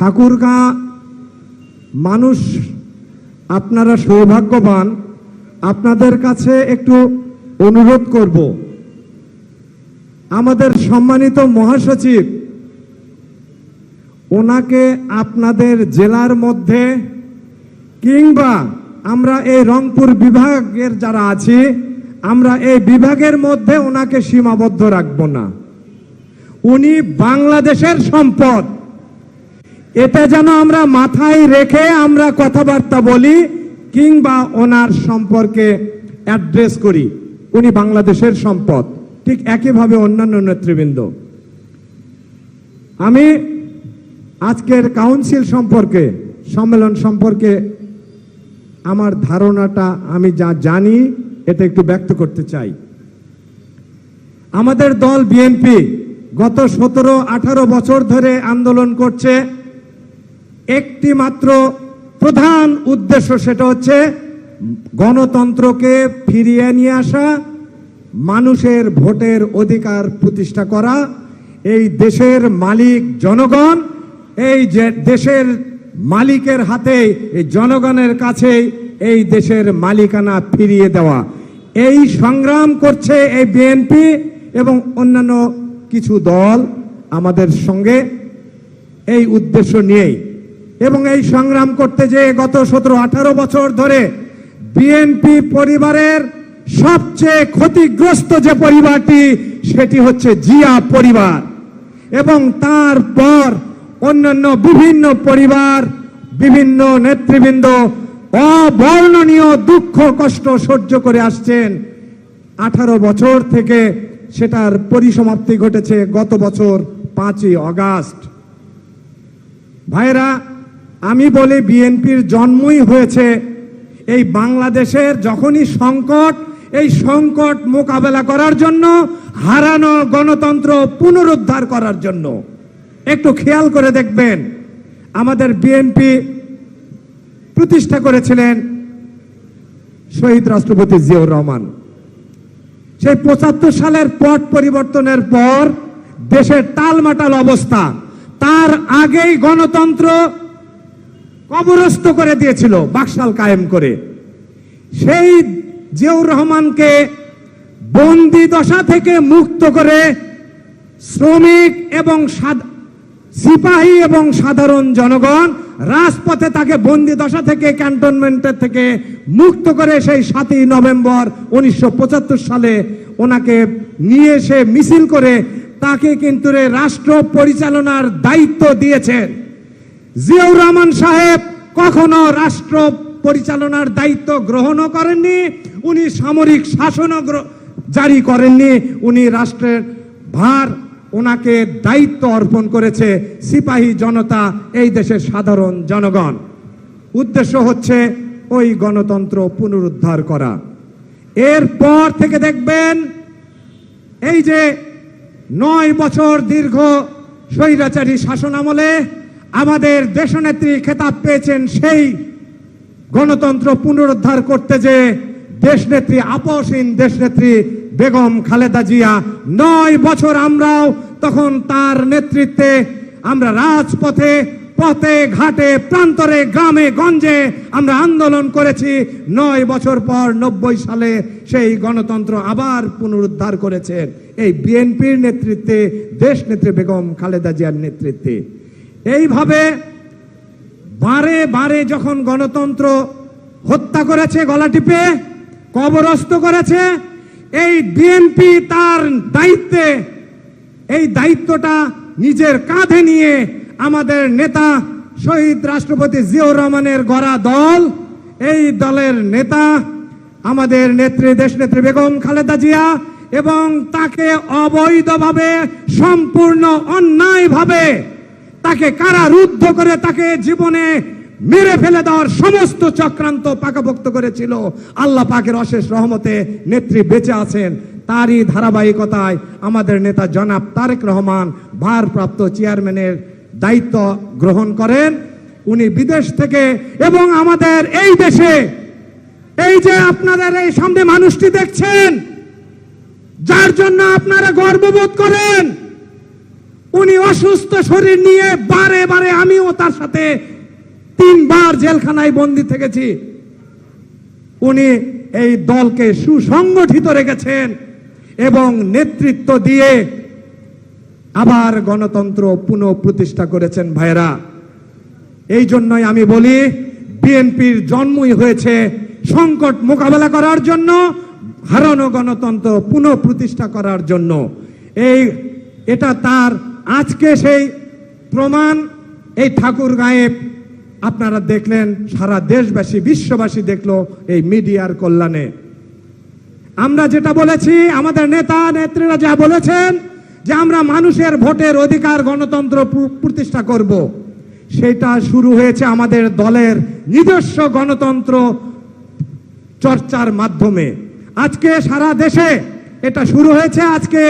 ঠাকুরগাঁ, মানুষ, আপনারা সৌভাগ্যবান। আপনাদের কাছে একটু অনুরোধ করব। আমাদের সম্মানিত মহাসচিব, ওনাকে আপনাদের জেলার মধ্যে কিংবা আমরা এই রংপুর বিভাগের যারা আছি, আমরা এই বিভাগের মধ্যে ওনাকে সীমাবদ্ধ রাখব না। উনি বাংলাদেশের সম্পদ। এটা যেন আমরা মাথায় রেখে আমরা কথাবার্তা বলি কিংবা ওনার সম্পর্কে অ্যাড্রেস করি, উনি বাংলাদেশের সম্পদ, ঠিক একইভাবে অন্যান্য নেতৃবৃন্দ। আমি আজকের কাউন্সিল সম্পর্কে, সম্মেলন সম্পর্কে আমার ধারণাটা আমি যা জানি, এটা একটু ব্যক্ত করতে চাই। আমাদের দল বিএনপি গত সতেরো আঠারো বছর ধরে আন্দোলন করছে। একটি মাত্র প্রধান উদ্দেশ্য সেটা হচ্ছে গণতন্ত্রকে ফিরিয়ে নিয়ে আসা, মানুষের ভোটের অধিকার প্রতিষ্ঠা করা, এই দেশের মালিক জনগণ, এই যে দেশের মালিকের হাতে এই জনগণের কাছে এই দেশের মালিকানা ফিরিয়ে দেওয়া। এই সংগ্রাম করছে এই বিএনপি এবং অন্যান্য কিছু দল আমাদের সঙ্গে। এই উদ্দেশ্য নিয়েই এবং এই সংগ্রাম করতে যে গত সতেরো আঠারো বছর ধরে বিএনপি পরিবারের সবচেয়ে ক্ষতিগ্রস্ত যে পরিবারটি, সেটি হচ্ছে জিয়া পরিবার। এবং তারপর অন্যান্য বিভিন্ন পরিবার, বিভিন্ন নেতৃবৃন্দ অবর্ণনীয় দুঃখ, কষ্ট সহ্য করে আসছেন। আঠারো বছর থেকে সেটার পরিসমাপ্তি ঘটেছে গত বছর পাঁচই অগাস্ট। ভাইরা আমি বলি বিএনপির জন্মই হয়েছে এই বাংলাদেশের যখনই সংকট, এই সংকট মোকাবেলা করার জন্য, হারানো গণতন্ত্র পুনরুদ্ধার করার জন্য। একটু খেয়াল করে দেখবেন, আমাদের বিএনপি প্রতিষ্ঠা করেছিলেন শহীদ রাষ্ট্রপতি জিয়াউর রহমান। সেই পঁচাত্তর সালের পট পরিবর্তনের পর দেশের টালমাটাল অবস্থা, তার আগেই গণতন্ত্র কবরস্থ করে দিয়েছিল, বাকশাল কায়েম করে। সেই জিয়াউর রহমানকে বন্দি দশা থেকে মুক্ত করে শ্রমিক এবং সিপাহী এবং সাধারণ জনগণ রাজপথে তাকে বন্দি দশা থেকে, ক্যান্টনমেন্টের থেকে মুক্ত করে সেই সাতই নভেম্বর উনিশশো পঁচাত্তর সালে ওনাকে নিয়ে এসে মিছিল করে তাকে কিন্তু রাষ্ট্র পরিচালনার দায়িত্ব দিয়েছেন। জিয়াউর রহমান সাহেব কখনো রাষ্ট্র পরিচালনার দায়িত্ব গ্রহণও করেননি, উনি সামরিক শাসনও জারি করেননি, উনি রাষ্ট্রের ভার ওনাকে দায়িত্ব অর্পণ করেছে সিপাহী জনতা, এই দেশের সাধারণ জনগণ। উদ্দেশ্য হচ্ছে ওই গণতন্ত্র পুনরুদ্ধার করা। এরপর থেকে দেখবেন, এই যে নয় বছর দীর্ঘ স্বৈরাচারী শাসন আমলে আমাদের দেশনেত্রী খেতাব পেয়েছেন সেই গণতন্ত্র পুনরুদ্ধার করতে যে দেশনেত্রী আপসীন দেশনেত্রী বেগম খালেদা জিয়া, নয় বছর আমরাও তখন তার নেতৃত্বে আমরা রাজপথে, পথে, ঘাটে, প্রান্তরে, গ্রামে, গঞ্জে আমরা আন্দোলন করেছি। নয় বছর পর নব্বই সালে সেই গণতন্ত্র আবার পুনরুদ্ধার করেছেন এই বিএনপির নেতৃত্বে দেশ নেত্রী বেগম খালেদা জিয়ার নেতৃত্বে। এইভাবে বারে বারে যখন গণতন্ত্র হত্যা করেছে, গলা টিপে, কবরস্থ করেছে, এই বিএনপি তার দায়িত্বে, এই দায়িত্বটা নিজের কাঁধে নিয়ে আমাদের নেতা শহীদ রাষ্ট্রপতি জিয়াউর রহমানের গড়া দল, এই দলের নেতা আমাদের নেত্রী, দেশনেত্রী বেগম খালেদা জিয়া এবং তাকে অবৈধভাবে, সম্পূর্ণ অন্যায়ভাবে তাকে কারারুদ্ধ করে তাকে জীবনে মেরে ফেলে দেওয়ার সমস্ত চক্রান্ত পাকাপোক্ত করেছিল। আল্লাহ পাকের অশেষ রহমতে নেত্রী বেঁচে আছেন। তারই ধারাবাহিকতায় আমাদের নেতা জনাব তারেক রহমান, ভারপ্রাপ্ত চেয়ারম্যানের দায়িত্ব গ্রহণ করেন। উনি বিদেশ থেকে এবং আমাদের এই দেশে, এই যে আপনাদের এই সামনে মানুষটি দেখছেন, যার জন্য আপনারা গর্ববোধ করেন অসুস্থ শরীর নিয়ে বারে বারে আমিও তার সাথে তিনবার জেলখানায় বন্দি থেকেছি। উনি এই দলকে সুসংগঠিত রেখেছেন এবং নেতৃত্ব দিয়ে আবার গণতন্ত্র পুনঃপ্রতিষ্ঠা করেছেন ভাইরা এই জন্যই আমি বলি, বিএনপির জন্মই হয়েছে সংকট মোকাবেলা করার জন্য, হারানো গণতন্ত্র পুনঃপ্রতিষ্ঠা করার জন্য। এই, এটা তার আজকে সেই প্রমাণ এই ঠাকুর গায়েব আপনারা দেখলেন, সারা দেশবাসী, বিশ্ববাসী দেখল এই মিডিয়ার কল্যাণে। আমরা যেটা বলেছি, আমাদের নেতা, নেত্রীরা যা বলেছেন, যে আমরা মানুষের ভোটের অধিকার গণতন্ত্র প্রতিষ্ঠা করব, সেটা শুরু হয়েছে আমাদের দলের নিজস্ব গণতন্ত্র চর্চার মাধ্যমে। আজকে সারা দেশে এটা শুরু হয়েছে, আজকে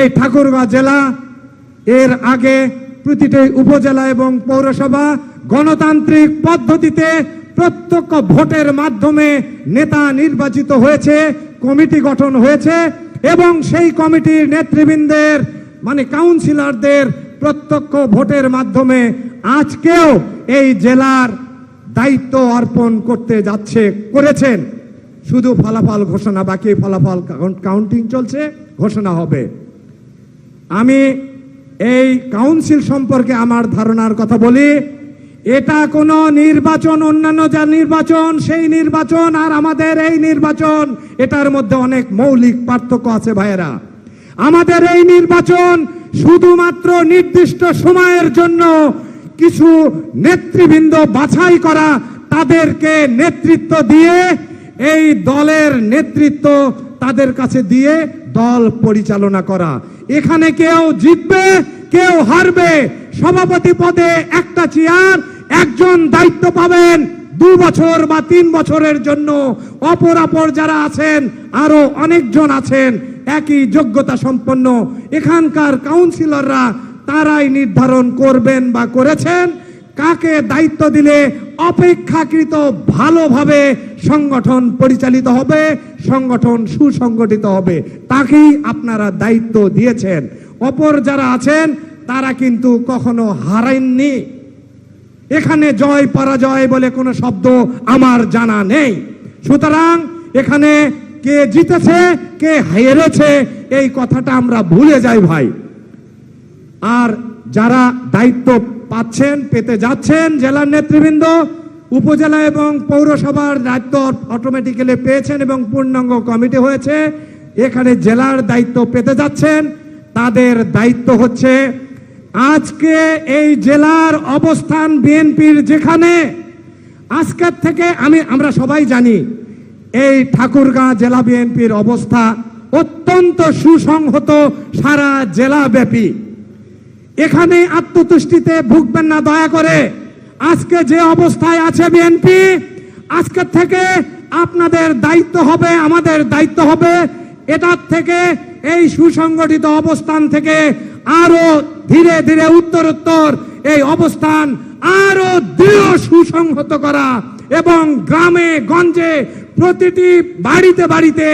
এই ঠাকুরগাঁ জেলা এর আগে প্রতিটি উপজেলা এবং পৌরসভা গণতান্ত্রিক পদ্ধতিতে প্রত্যক্ষ ভোটের মাধ্যমে নেতা নির্বাচিত হয়েছে, কমিটি গঠন হয়েছে এবং সেই কমিটির নেতৃবৃন্দের মানে কাউন্সিলরদের প্রত্যক্ষ ভোটের মাধ্যমে আজকেও এই জেলার দায়িত্ব অর্পণ করতে যাচ্ছে, করেছেন। শুধু ফলাফল ঘোষণা, বাকি ফলাফল কাউন্টিং চলছে, ঘোষণা হবে। আমি এই কাউন্সিল সম্পর্কে আমার ধারণার কথা বলি, এটা কোনো নির্বাচন, অন্যান্য যা নির্বাচন, সেই নির্বাচন আর আমাদের এই নির্বাচন, এটার মধ্যে অনেক মৌলিক পার্থক্য আছে ভাইয়েরা। আমাদের এই নির্বাচন শুধুমাত্র নির্দিষ্ট সময়ের জন্য কিছু নেতৃবৃন্দ বাছাই করা, তাদেরকে নেতৃত্ব দিয়ে এই দলের নেতৃত্ব তাদের কাছে দিয়ে দল পরিচালনা করা। এখানে কেউ জিতবে, কেউ হারবে। সভাপতি পদে একটা চেয়ার একজন দায়িত্ব পাবেন দু বছর বা তিন বছরের জন্য। অপর অপর যারা আছেন, আরও অনেকজন আছেন, একই যোগ্যতা সম্পন্ন। এখানকার কাউন্সিলররা তারাই নির্ধারণ করবেন বা করেছেন। কাকে দায়িত্ব দিলে অপেক্ষাকৃত ভালোভাবে সংগঠন পরিচালিত হবে সংগঠন সুসংগঠিত হবে, তাকেই আপনারা দায়িত্ব দিয়েছেন। অপর যারা আছেন, তারা কিন্তু কখনো হারায়নি এখানে জয় পরাজয় বলে কোনো শব্দ আমার জানা নেই। সুতরাং এখানে কে জিতেছে, কে হেরেছে, এই কথাটা আমরা ভুলে যাই ভাই। আর যারা দায়িত্ব পাচ্ছেন, পেতে যাচ্ছেন জেলার নেতৃবৃন্দ উপজেলা এবং পৌরসভার দায়িত্ব অটোমেটিক্যালি পেয়েছেন এবং পূর্ণাঙ্গ কমিটি হয়েছে। এখানে জেলার দায়িত্ব পেতে যাচ্ছেন। তাদের দায়িত্ব হচ্ছে, আজকে এই জেলার অবস্থান বিএনপির যেখানে, আজকের থেকে আমি, আমরা সবাই জানি, এই ঠাকুরগাঁ জেলা বিএনপির অবস্থা অত্যন্ত সুসংহত, সারা জেলা ব্যাপী এখানে আত্মতুষ্টিতে ভুগবেন না, দয়া করে। আজকে যে অবস্থায় আছে বিএনপি আজকের থেকে আপনাদের দায়িত্ব হবে, আমাদের দায়িত্ব হবে এটার থেকে, এই সুসংগঠিত অবস্থান থেকে আরও ধীরে ধীরে উত্তরোত্তর, এই অবস্থান আরও দৃঢ় সুসংহত করা এবং গ্রামে, গঞ্জে, প্রতিটি বাড়িতে বাড়িতে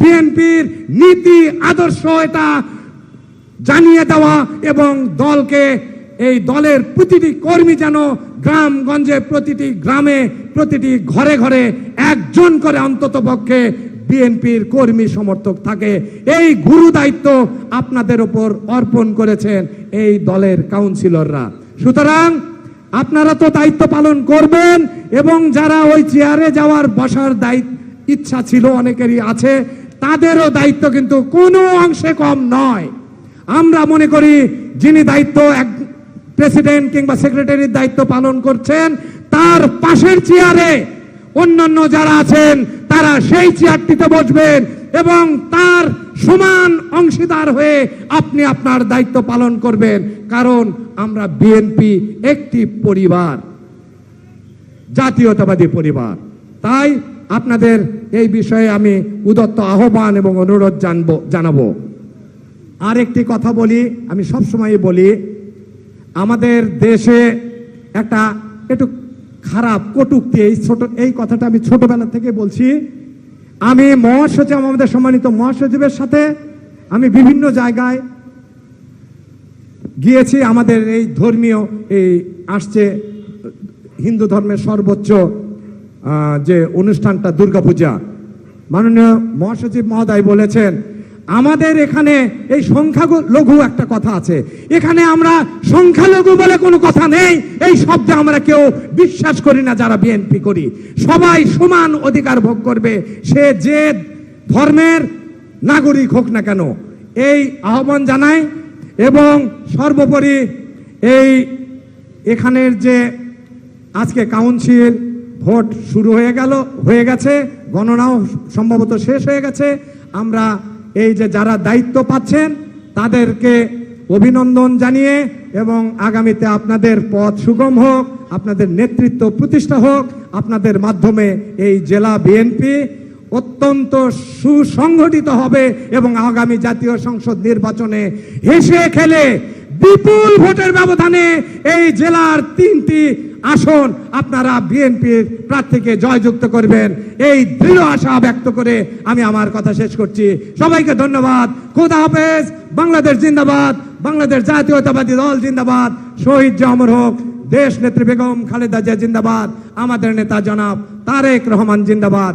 বিএনপির নীতি, আদর্শ এটা জানিয়ে দেওয়া এবং দলকে এই দলের প্রতিটি কর্মী যেন গ্রামগঞ্জে প্রতিটি গ্রামে, প্রতিটি ঘরে ঘরে একজন করে অন্তত পক্ষে বিএনপির কর্মী সমর্থক থাকে। এই গুরু দায়িত্ব আপনাদের উপর অর্পণ করেছেন এই দলের কাউন্সিলররা। সুতরাং আপনারা তো দায়িত্ব পালন করবেন এবং যারা ওই চেয়ারে যাওয়ার বসার দায়িত্ব, ইচ্ছা ছিল অনেকেরই আছে, তাদেরও দায়িত্ব কিন্তু কোনো অংশে কম নয়। আমরা মনে করি যিনি দায়িত্ব এক প্রেসিডেন্ট কিংবা সেক্রেটারির দায়িত্ব পালন করছেন, তার পাশের চেয়ারে অন্যান্য যারা আছেন, তারা সেই চেয়ারটিতে বসবেন এবং তার সমান অংশীদার হয়ে আপনি আপনার দায়িত্ব পালন করবেন। কারণ আমরা বিএনপি একটি পরিবার, জাতীয়তাবাদী পরিবার। তাই আপনাদের এই বিষয়ে আমি উদত্ত আহ্বান এবং অনুরোধ জানব জানাব। আর একটি কথা বলি, আমি সবসময় বলি আমাদের দেশে একটা একটু খারাপ কটুক্তি, এই ছোট, এই কথাটা আমি ছোটবেলা থেকে বলছি। আমি মহাসচিব, আমাদের সম্মানিত মহাসচিবের সাথে আমি বিভিন্ন জায়গায় গিয়েছি। আমাদের এই ধর্মীয়, এই আসছে হিন্দু ধর্মের সর্বোচ্চ যে অনুষ্ঠানটা দুর্গাপূজা। মাননীয় মহাসচিব মহোদয় বলেছেন আমাদের এখানে এই সংখ্যালঘু একটা কথা আছে। এখানে আমরা সংখ্যালঘু বলে কোনো কথা নেই। এই শব্দে আমরা কেউ বিশ্বাস করি না যারা বিএনপি করি। সবাই সমান অধিকার ভোগ করবে। সে যে ধর্মের নাগরিক হোক না কেন, এই আহ্বান জানাই এবং সর্বোপরি এই এখানের যে আজকে কাউন্সিল ভোট শুরু হয়ে গেল, হয়ে গেছে, গণনাও সম্ভবত শেষ হয়ে গেছে। আমরা এই যে যারা দায়িত্ব পাচ্ছেন, তাদেরকে অভিনন্দন জানিয়ে এবং আগামীতে আপনাদের পথ সুগম হোক, আপনাদের নেতৃত্ব প্রতিষ্ঠা হোক, আপনাদের মাধ্যমে এই জেলা বিএনপি অত্যন্ত সুসংগঠিত হবে এবং আগামী জাতীয় সংসদ নির্বাচনে হেসে খেলে বিপুল ভোটের ব্যবধানে এই জেলার তিনটি আসন আপনারা বিএনপির প্রার্থীকে জয়যুক্ত করবেন। এই দৃঢ় আশা ব্যক্ত করে আমি আমার কথা শেষ করছি। সবাইকে ধন্যবাদ। খোদা হাফেজ। বাংলাদেশ জিন্দাবাদ। বাংলাদেশ জাতীয়তাবাদী দল জিন্দাবাদ। শহীদ জামর হোক দেশ নেত্রী বেগম খালেদা জিয়া জিন্দাবাদ। আমাদের নেতা জনাব তারেক রহমান জিন্দাবাদ।